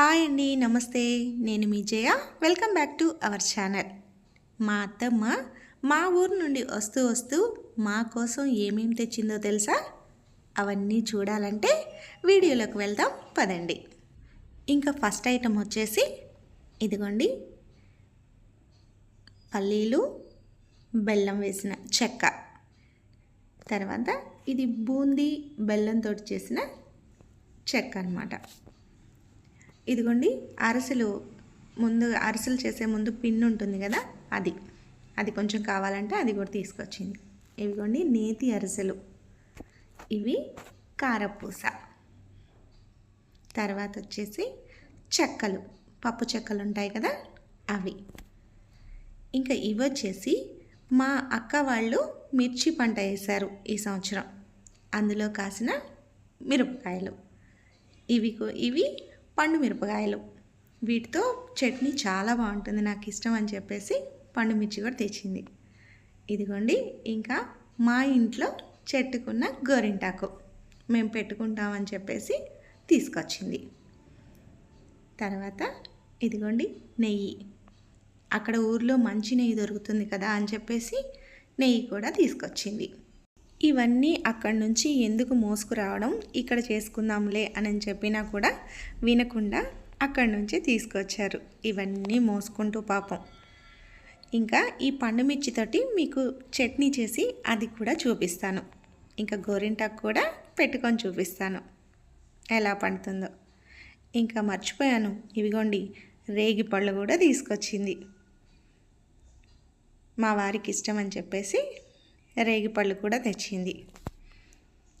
Hi అండి నమస్తే. నేను మీ Jaya. Welcome back to our channel. మా అత్తమ్మ మా ఊరు నుండి వస్తూ వస్తూ మా కోసం ఏమేమి తెచ్చిందో తెలుసా? అవన్నీ చూడాలంటే వీడియోలోకి వెళ్దాం పదండి. ఇంకా ఫస్ట్ ఐటెం వచ్చేసి ఇదిగోండి. పల్లీలు బెల్లం వేసిన చెక్క. తర్వాత ఇది బూందీ బెల్లంతో చేసిన చెక్క అనమాట ఇదిగోండి అరిసెలు ముందు అరిసెలు చేసే ముందు పిన్ ఉంటుంది కదా అది. అది కొంచెం కావాలంటే అది కూడా తీసుకొచ్చింది. ఇవిగోండి నేతి అరిసెలు. ఇవి కారపూస. తర్వాత వచ్చేసి చెక్కలు. పప్పు చెక్కలు ఉంటాయి కదా అవి. ఇంకా ఇవి వచ్చేసి మా అక్క వాళ్ళు మిర్చి పంట వేశారు ఈ సంవత్సరం. అందులో కాసిన మిరపకాయలు. ఇవి ఇవి పండు మిరపకాయలు. వీటితో చట్నీ చాలా బాగుంటుంది నాకు ఇష్టం అని చెప్పేసి పండు మిర్చి కూడా తెచ్చింది. ఇదిగోండి ఇంకా మా ఇంట్లో చెట్టుకున్న గోరింటాకు మేము పెట్టుకుంటామని చెప్పేసి తీసుకొచ్చింది. తర్వాత ఇదిగోండి నెయ్యి. అక్కడ ఊర్లో మంచి నెయ్యి దొరుకుతుంది కదా అని చెప్పేసి నెయ్యి కూడా తీసుకొచ్చింది. ఇవన్నీ అక్కడి నుంచి ఎందుకు మోసుకురావడం ఇక్కడ చేసుకుందాంలే అని చెప్పినా కూడా వినకుండా అక్కడి నుంచి తీసుకొచ్చారు. ఇవన్నీ మోసుకుంటూ పాపం. ఇంకా ఈ పండు మిర్చితోటి మీకు చట్నీ చేసి అది కూడా చూపిస్తాను. ఇంకా గోరింటాకు కూడా పెట్టుకొని చూపిస్తాను. ఎలా పండుతుందో. ఇంకా మర్చిపోయాను. ఇవిగోండి. రేగి పళ్ళు కూడా తీసుకొచ్చింది. మా వారికి ఇష్టం అని చెప్పేసి రేగిపళ్ళు కూడా తెచ్చింది.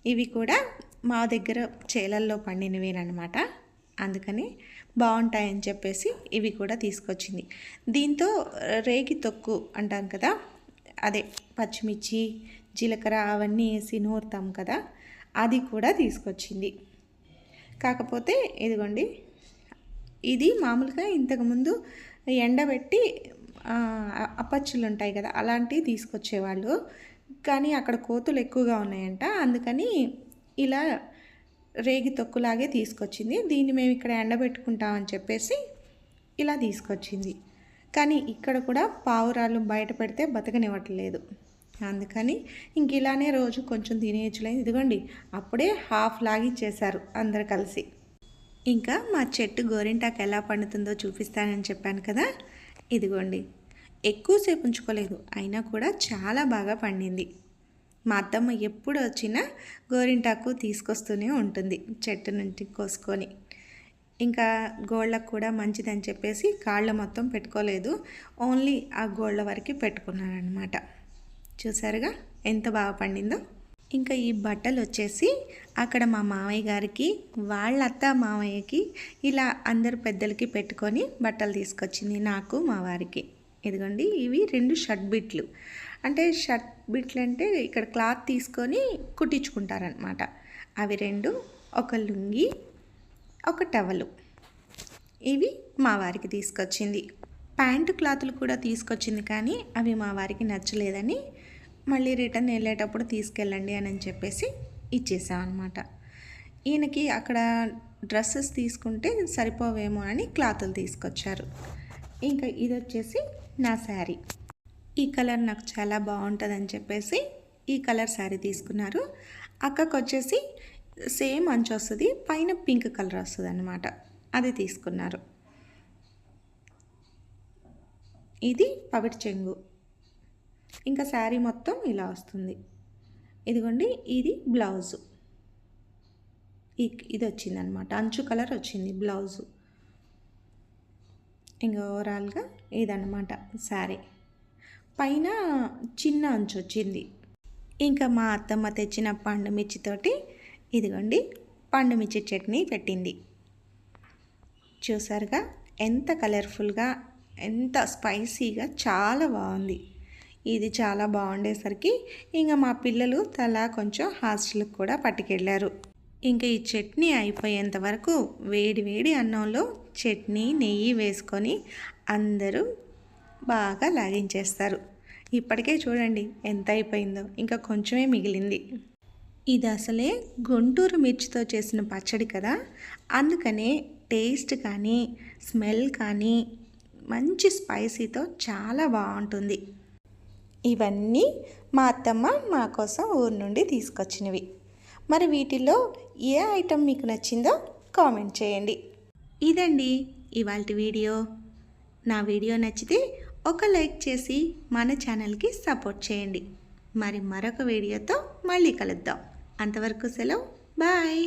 ఇవి కూడా మా దగ్గర చేలల్లో పండినవేనమాట అందుకని బాగుంటాయని చెప్పేసి ఇవి కూడా తీసుకొచ్చింది. దీంతో రేగి తొక్కు అంటాం కదా అదే పచ్చిమిర్చి జీలకర్ర అవన్నీ వేసి నూరుతాం కదా అది కూడా తీసుకొచ్చింది. కాకపోతే ఇదిగోండి ఇది మామూలుగా ఇంతకుముందు ఎండబెట్టి ఆ, అప్పచ్చులు ఉంటాయి కదా అలాంటివి తీసుకొచ్చేవాళ్ళు. కానీ అక్కడ కోతులు ఎక్కువగా ఉన్నాయంట. అందుకని ఇలా రేగి తొక్కులాగే తీసుకొచ్చింది. దీన్ని మేము ఇక్కడ ఎండబెట్టుకుంటామని చెప్పేసి ఇలా తీసుకొచ్చింది. కానీ ఇక్కడ కూడా పావురాలు బయట పెడితే బతకనివ్వట్లేదు. అందుకని ఇంక ఇలానే రోజు కొంచెం తినేయచ్చులేదు ఇదిగోండి అప్పుడే హాఫ్ లాగిచ్చేశారు అందరు కలిసి. ఇంకా మా చెట్టు గోరింటాకు ఎలా పండుతుందో చూపిస్తానని చెప్పాను కదా? ఇదిగోండి. ఎక్కువసేపు ఉంచుకోలేదు. అయినా కూడా చాలా బాగా పండింది. మా అత్తమ్మ ఎప్పుడు వచ్చినా గోరింటాకు తీసుకొస్తూనే ఉంటుంది చెట్టు నుంచి కోసుకొని. ఇంకా గోళ్ళకు కూడా మంచిదని చెప్పేసి కాళ్ళ మొత్తం పెట్టుకోలేదు. ఓన్లీ ఆ గోళ్ళ వరకు పెట్టుకున్నానమాట అనమాట చూసారుగా ఎంత బాగా పండిందో. ఇంకా ఈ బట్టలు వచ్చేసి అక్కడ మా మామయ్య గారికి వాళ్ళ అత్త మామయ్యకి ఇలా అందరు పెద్దలకి పెట్టుకొని బట్టలు తీసుకొచ్చింది నాకు మా వారికి. ఇదిగోండి ఇవి రెండు షర్ట్ బిట్లు. అంటే షర్ట్ బిట్లు అంటే ఇక్కడ క్లాత్ తీసుకొని కుట్టించుకుంటారనమాట అవి రెండు ఒక లుంగి ఒక టవలు. ఇవి మా వారికి తీసుకొచ్చింది. ప్యాంటు క్లాతులు కూడా తీసుకొచ్చింది కానీ అవి మా వారికి నచ్చలేదని మళ్ళీ రిటర్న్ వెళ్ళేటప్పుడు తీసుకెళ్ళండి అని చెప్పేసి ఇచ్చేసామన్నమాట. ఈయనకి అక్కడ డ్రెస్సెస్ తీసుకుంటే సరిపోవేమో అని క్లాతులు తీసుకొచ్చారు. ఇంకా ఇది వచ్చేసి నా శారీ. ఈ కలర్ నాకు చాలా బాగుంటుందని చెప్పేసి ఈ కలర్ శారీ తీసుకున్నారు. అక్కకు వచ్చేసి సేమ్ అంచు వస్తుంది పైన పింక్ కలర్ వస్తుంది అనమాట అది తీసుకున్నారు. ఇది పవిటి చెంగు. ఇంకా శారీ మొత్తం ఇలా వస్తుంది. ఇదిగోండి ఇది బ్లౌజు. ఈ- ఇది వచ్చిందనమాట అంచు కలర్ వచ్చింది బ్లౌజు. ఇంకా ఓవరాల్గా ఇదన్నమాట శారీ. పైన చిన్న అంచు వచ్చింది. ఇంకా మా అత్తమ్మ తెచ్చిన పండు మిర్చితోటి ఇదిగోండి పండు మిర్చి చట్నీ పెట్టింది. చూసారుగా ఎంత కలర్ఫుల్గా ఎంత స్పైసీగా చాలా బాగుంది. ఇది చాలా బాగుండేసరికి ఇంకా మా పిల్లలు తలా కొంచెం హాస్టల్కి కూడా పట్టుకెళ్ళారు. ఇంకా ఈ చట్నీ అయిపోయేంత వరకు వేడి వేడి అన్నంలో చట్నీ నెయ్యి వేసుకొని అందరూ బాగా లాగించేస్తారు. ఇప్పటికే చూడండి ఎంత అయిపోయిందో. ఇంకా కొంచెమే మిగిలింది. ఇది అసలే గుంటూరు మిర్చితో చేసిన పచ్చడి కదా. అందుకనే టేస్ట్ కానీ స్మెల్ కానీ మంచి స్పైసీతో చాలా బాగుంటుంది. ఇవన్నీ మా అత్తమ్మ మా కోసం ఊరు నుండి తీసుకొచ్చినవి. మరి వీటిల్లో ఏ ఐటెం మీకు నచ్చిందో కామెంట్ చేయండి. ఇదండి ఇవాళ వీడియో. నా వీడియో నచ్చితే ఒక లైక్ చేసి మన ఛానల్కి సపోర్ట్ చేయండి. మరి మరొక వీడియోతో మళ్ళీ కలుద్దాం. అంతవరకు సెలవు. బాయ్.